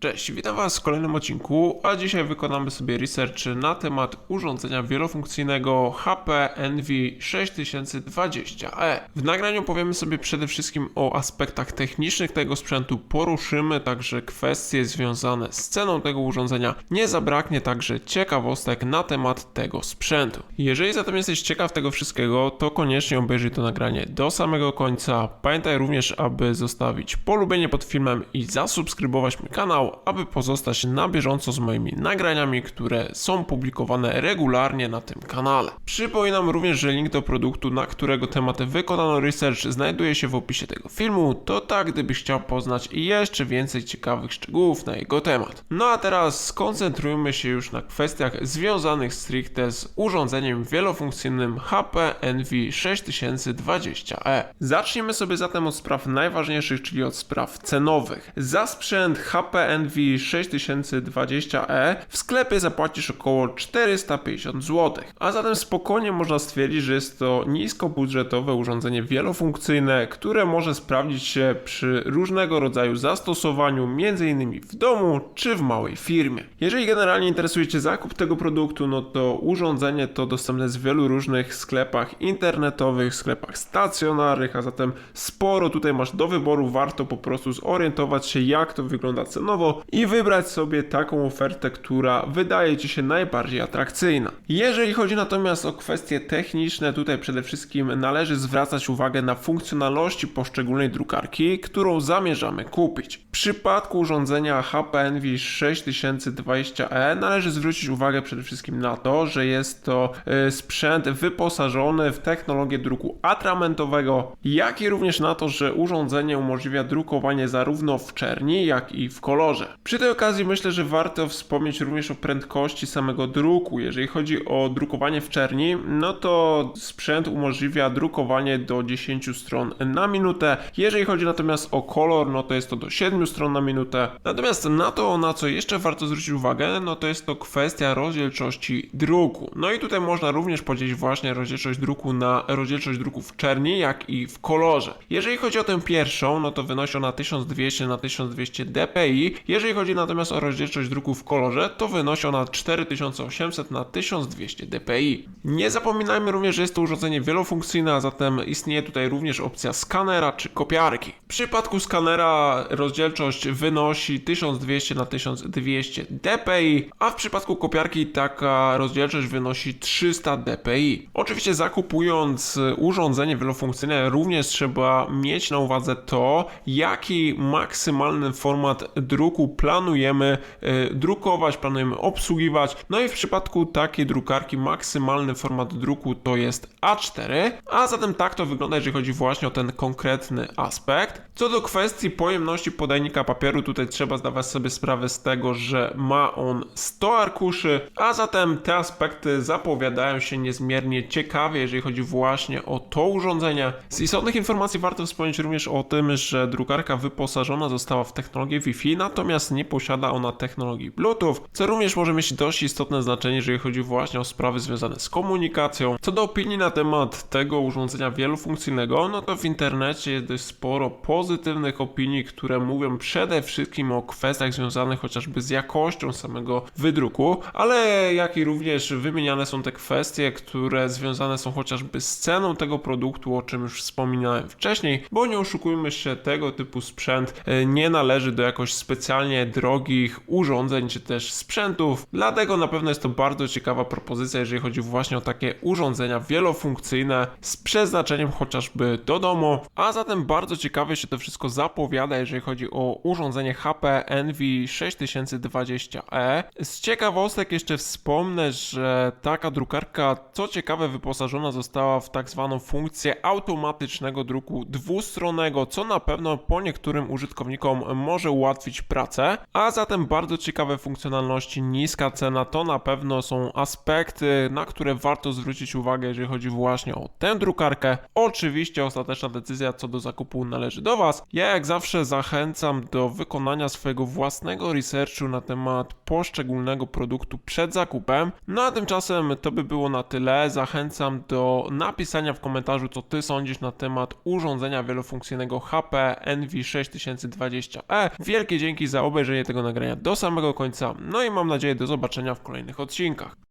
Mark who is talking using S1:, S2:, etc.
S1: Cześć, witam Was w kolejnym odcinku, a dzisiaj wykonamy sobie research na temat urządzenia wielofunkcyjnego HP Envy 6020E. W nagraniu powiemy sobie przede wszystkim o aspektach technicznych tego sprzętu, poruszymy także kwestie związane z ceną tego urządzenia, nie zabraknie także ciekawostek na temat tego sprzętu. Jeżeli zatem jesteś ciekaw tego wszystkiego, to koniecznie obejrzyj to nagranie do samego końca. Pamiętaj również, aby zostawić polubienie pod filmem i zasubskrybować mój kanał, aby pozostać na bieżąco z moimi nagraniami, które są publikowane regularnie na tym kanale. Przypominam również, że link do produktu, na którego temat wykonano research, znajduje się w opisie tego filmu. To tak, gdybyś chciał poznać jeszcze więcej ciekawych szczegółów na jego temat. No a teraz skoncentrujmy się już na kwestiach związanych stricte z urządzeniem wielofunkcyjnym HP Envy 6020E. Zacznijmy sobie zatem od spraw najważniejszych, czyli od spraw cenowych. Za sprzęt HP Envy 6020E w sklepie zapłacisz około 450 zł. A zatem spokojnie można stwierdzić, że jest to niskobudżetowe urządzenie wielofunkcyjne, które może sprawdzić się przy różnego rodzaju zastosowaniu, m.in. w domu czy w małej firmie. Jeżeli generalnie interesuje Cię zakup tego produktu, no to urządzenie to dostępne jest w wielu różnych sklepach internetowych, sklepach stacjonarnych, a zatem sporo tutaj masz do wyboru. Warto po prostu zorientować się, jak to wygląda cenowo i wybrać sobie taką ofertę, która wydaje Ci się najbardziej atrakcyjna. Jeżeli chodzi natomiast o kwestie techniczne, tutaj przede wszystkim należy zwracać uwagę na funkcjonalności poszczególnej drukarki, którą zamierzamy kupić. W przypadku urządzenia HP Envy 6020E należy zwrócić uwagę przede wszystkim na to, że jest to y, sprzęt wyposażony w technologię druku atramentowego, jak i również na to, że urządzenie umożliwia drukowanie zarówno w czerni, jak i w kolorze. Przy tej okazji myślę, że warto wspomnieć również o prędkości samego druku. Jeżeli chodzi o drukowanie w czerni, no to sprzęt umożliwia drukowanie do 10 stron na minutę. Jeżeli chodzi natomiast o kolor, no to jest to do 7 stron na minutę. Natomiast na to, na co jeszcze warto zwrócić uwagę, no to jest to kwestia rozdzielczości druku. No i tutaj można również podzielić właśnie rozdzielczość druku na rozdzielczość druku w czerni, jak i w kolorze. Jeżeli chodzi o tę pierwszą, no to wynosi ona 1200 na 1200 dpi. Jeżeli chodzi natomiast o rozdzielczość druku w kolorze, to wynosi ona 4800 na 1200 dpi. Nie zapominajmy również, że jest to urządzenie wielofunkcyjne, a zatem istnieje tutaj również opcja skanera czy kopiarki. W przypadku skanera rozdzielczość wynosi 1200 na 1200 dpi, a w przypadku kopiarki taka rozdzielczość wynosi 300 dpi. Oczywiście zakupując urządzenie wielofunkcyjne również trzeba mieć na uwadze to, jaki maksymalny format druku planujemy y, drukować, planujemy obsługiwać. No i w przypadku takiej drukarki maksymalny format druku to jest A4, a zatem tak to wygląda, jeżeli chodzi właśnie o ten konkretny aspekt. Co do kwestii pojemności podajnika papieru, tutaj trzeba zdawać sobie sprawę z tego, że ma on 100 arkuszy, a zatem te aspekty zapowiadają się niezmiernie ciekawie, jeżeli chodzi właśnie o to urządzenie. Z istotnych informacji warto wspomnieć również o tym, że drukarka wyposażona została w technologię Wi-Fi, natomiast nie posiada ona technologii Bluetooth, co również może mieć dość istotne znaczenie, jeżeli chodzi właśnie o sprawy związane z komunikacją. Co do opinii na temat tego urządzenia wielofunkcyjnego, no to w internecie jest dość sporo pozytywnych opinii, które mówią przede wszystkim o kwestiach związanych chociażby z jakością samego wydruku, ale jak i również wymieniane są te kwestie, które związane są chociażby z ceną tego produktu, o czym już wspominałem wcześniej, bo nie oszukujmy się, tego typu sprzęt e, nie należy do jakoś specjalnie drogich urządzeń czy też sprzętów, dlatego na pewno jest to bardzo ciekawa propozycja, jeżeli chodzi właśnie o takie urządzenia wielofunkcyjne z przeznaczeniem chociażby do domu, a zatem bardzo ciekawie się to wszystko zapowiada, jeżeli chodzi o urządzenie HP Envy 6020E. Z ciekawostek jeszcze wspomnę, że taka drukarka, co ciekawe, wyposażona została w tak zwaną funkcję automatycznego druku dwustronnego, co na pewno po niektórym użytkownikom może ułatwić pracę, a zatem bardzo ciekawe funkcjonalności, niska cena to na pewno są aspekty, na które warto zwrócić uwagę, jeżeli chodzi właśnie o tę drukarkę. Oczywiście ostateczna decyzja co do zakupu należy do Was. Ja jak zawsze zachęcam do wykonania swojego własnego researchu na temat poszczególnego produktu przed zakupem. No a tymczasem to by było na tyle. Zachęcam do napisania w komentarzu, co Ty sądzisz na temat urządzenia wielofunkcyjnego HP Envy 6020E. Wielkie dzięki za obejrzenie tego nagrania do samego końca. No i mam nadzieję do zobaczenia w kolejnych odcinkach.